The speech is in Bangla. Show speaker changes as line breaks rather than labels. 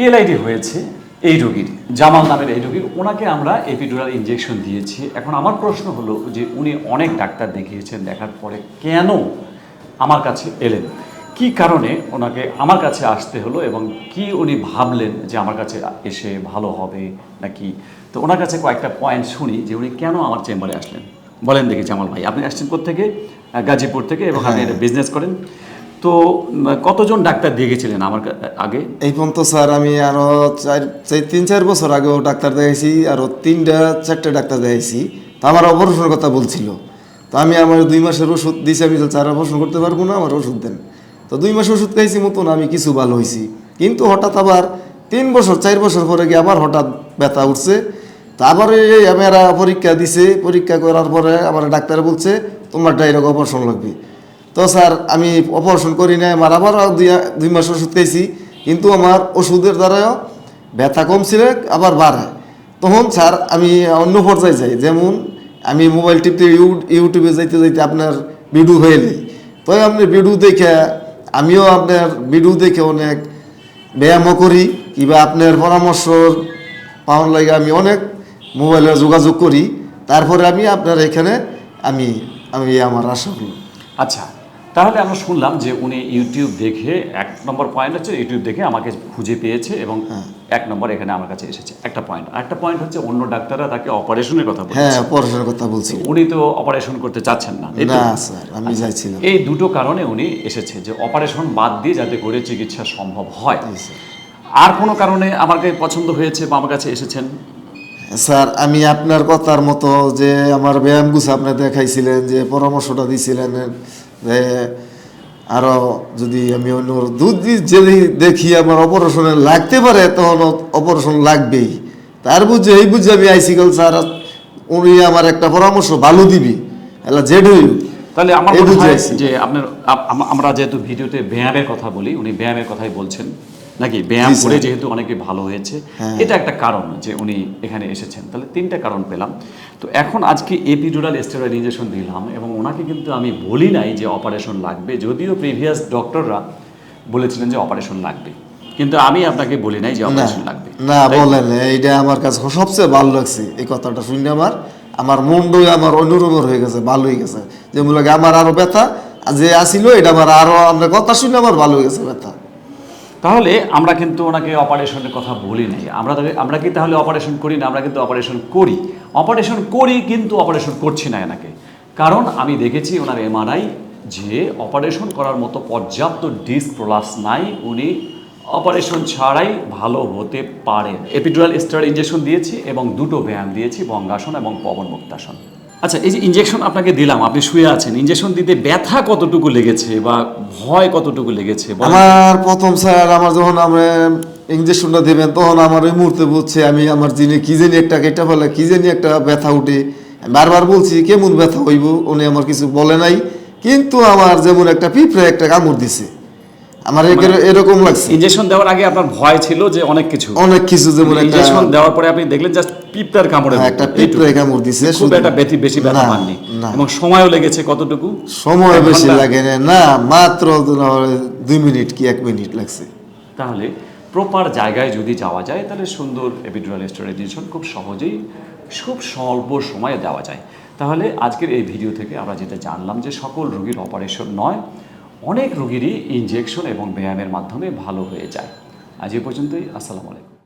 পিএলআইডি হয়েছে এই রোগীর জামাল নামের এই রোগীর। ওনাকে আমরা এপিডুরাল ইনজেকশন দিয়েছি। এখন আমার প্রশ্ন হলো যে উনি অনেক ডাক্তার দেখিয়েছেন দেখার পরে কেন আমার কাছে এলেন? কি কারণে ওনাকে আমার কাছে আসতে হলো এবং কি উনি ভাবলেন যে আমার কাছে এসে ভালো হবে নাকি? তো ওনার কাছে কয়েকটা পয়েন্ট শুনি যে উনি কেন আমার চেম্বারে আসলেন। বলেন দেখি জামাল ভাই আপনি আসছেন থেকে গাজীপুর থেকে এবং আপনি এটা বিজনেস করেন। তো কতজন ডাক্তার দিয়ে গেছিলেন আমার আগে?
এই পর্যন্ত স্যার, আমি আরও চার তিন, চার বছর আগেও ডাক্তার দেখাইছি, আরও তিনটা, চারটে ডাক্তার দেখাইছি। তো আমার অপারেশনের কথা বলছিল। তো আমি আমার দুই মাসের ওষুধ দিয়েছি আমি চার অপারেশন করতে পারব না, আমার ওষুধ দেন। তো দুই মাস ওষুধ খাইছি মতন আমি কিছু ভালো হয়েছি কিন্তু হঠাৎ আবার তিন বছর, চার বছর পরে গিয়ে আবার হঠাৎ ব্যথা উঠছে। তারপরে আমরা পরীক্ষা দিছে, পরীক্ষা করার পরে আমার ডাক্তার বলছে, তোমার ডাইরেক্ট অপারেশন লাগবে। তো স্যার, আমি অপারেশন করি নাই আমার আবার দুই মাস ওষুধ খাইছি। কিন্তু আমার ওষুধের দ্বারাও ব্যথা কমছিল, আবার বাড়ে। তখন স্যার, আমি অন্য পর্যায়ে যাই। যেমন আমি মোবাইল টিপতে ইউটিউবে যাইতে যাইতে আপনার ভিডিও হয়ে নেই। তো আপনি ভিডিও দেখে, আমিও আপনার ভিডিও দেখে অনেক ব্যায়ামও করি, কিংবা আপনার পরামর্শ পাওয়ার লাগে আমি অনেক মোবাইলে যোগাযোগ করি। তারপরে আমি আপনার এখানে, আমি আমি আমার আশা করি।
আচ্ছা তাহলে আমরা শুনলাম যে উনি ইউটিউব দেখে এক নম্বর পয়েন্ট হচ্ছে ইউটিউব দেখে আমাকে খুঁজে পেয়েছে এবং এক নম্বর এখানে আমার কাছে এসেছে। একটা পয়েন্ট একটা পয়েন্ট হচ্ছে অন্য ডাক্তাররা তাকে অপারেশনের কথা বলছে।
হ্যাঁ পড়াশোনার কথা বলছি।
উনি তো অপারেশন করতে চাচ্ছেন না।
না স্যার আমি চাইছিলাম
এই দুটো কারণে উনি এসেছে যে অপারেশন বাদ দিয়ে যাতে করে চিকিৎসা সম্ভব হয়। আর কোনো কারণে আমাকে পছন্দ হয়েছে বা আমার কাছে এসেছেন?
স্যার আমি আপনার কথার মতো যে আমার ব্যায়াম গুছা আপনি দেখাইছিলেন যে পরামর্শটা দিছিলেন যে আরও যদি আমি অন্য দুধ যদি দেখি আমার অপারেশনে লাগতে পারে তখন অপারেশন লাগবেই। তার বুঝে এই বুঝে আমি আইসিকাল স্যার উনি আমার একটা পরামর্শ ভালো দিবি। এলা জেড হইল।
তাহলে আমার। যে আপনার আমরা যেহেতু ভিডিওতে ব্যায়ামের কথা বলি উনি ব্যায়ামের কথাই বলছেন। নাকি ব্যায়াম করে যেহেতু অনেকে ভালো হয়েছে
হ্যাঁ।
এটা একটা কারণ যে উনি এখানে এসেছেন। তাহলে তিনটা কারণ পেলাম। তো এখন আজকে এপিডুরাল স্টেরয়েড ইঞ্জেকশন দিলাম এবং ওনাকে কিন্তু আমি বলি নাই যে অপারেশন লাগবে যদিও প্রিভিয়াস ডক্টররা বলেছিলেন যে অপারেশন লাগবে। কিন্তু আমি আপনাকে বলি নাই যে অপারেশন লাগবে।
না বলেন এইটা আমার কাছে সবচেয়ে ভালো লাগছে এই কথাটা শুনে আমার আমার মনটাই আমার অন্যরকম হয়ে গেছে ভালো হয়ে গেছে। যে মূলক আমার আরও ব্যথা যে আসিল এটা আমার আরও আপনার কথা শুনে আমার ভালো হয়ে গেছে ব্যথা।
তাহলে আমরা কিন্তু ওনাকে অপারেশনের কথা বলি নাই। আমরা আমরা কি তাহলে অপারেশন করি না? আমরা কিন্তু অপারেশন করি। অপারেশন করি কিন্তু অপারেশন করছি না এনাকে। কারণ আমি দেখেছি ওনার এমআরআই যে অপারেশন করার মতো পর্যাপ্ত ডিস্ক প্রলাস নাই। উনি অপারেশন ছাড়াই ভালো হতে পারেন। এপিডুরাল স্টার ইঞ্জেকশন দিয়েছি এবং দুটো ব্যায়াম দিয়েছি, বঙ্গাসন এবং পবন মুক্তাসন আচ্ছা এই যে ইঞ্জেকশন আপনাকে দিলাম, আপনি শুয়ে আছেন ইঞ্জেকশন দিতে ব্যথা কতটুকু লেগেছে বা ভয় কতটুকু লেগেছে?
আমার প্রথম স্যার, আমার যখন আমরা ইঞ্জেকশনটা দেবেন, তখন আমার ওই মুহূর্তে বুঝছে আমি আমার জিনে কি জানি একটা কেটে ফেলে, কি জানি একটা ব্যথা উঠে। বারবার বলছি, কেমন ব্যথা হইব? উনি আমার কিছু বলে নাই, কিন্তু আমার যেমন একটা পিঁপড়ে একটা কামড় দিছে। আমার এরকম লাগছে।
ইনজেকশন দেওয়ার আগে আপনার ভয় ছিল যে অনেক কিছু।
অনেক কিছু যেমন একটা
ইনজেকশন দেওয়ার পরে আপনি দেখলেন জাস্ট পিঁপড়ার কামড়ে
হ্যাঁ, একটা
মতো,
কামড় দিছে
খুব একটা বেশি বেশি ব্যথা পাননি। এবং সময়ও লেগেছে কতটুকু?
সময় বেশি লাগে না। মাত্র দুই মিনিট কি এক মিনিট লাগছে।
তাহলে প্রপার জায়গায় যদি যাওয়া যায় তাহলে সুন্দর এপিডুরাল স্টেরয়েড খুব সহজেই খুব স্বল্প সময়ে দেওয়া যায়। তাহলে আজকের এই ভিডিও থেকে আমরা যেটা জানলাম যে সকল রোগীর অপারেশন নয় অনেক রোগীরই ইনজেকশন এবং ব্যায়ামের মাধ্যমে ভালো হয়ে যায়। আজ এ পর্যন্তই আসসালামু আলাইকুম।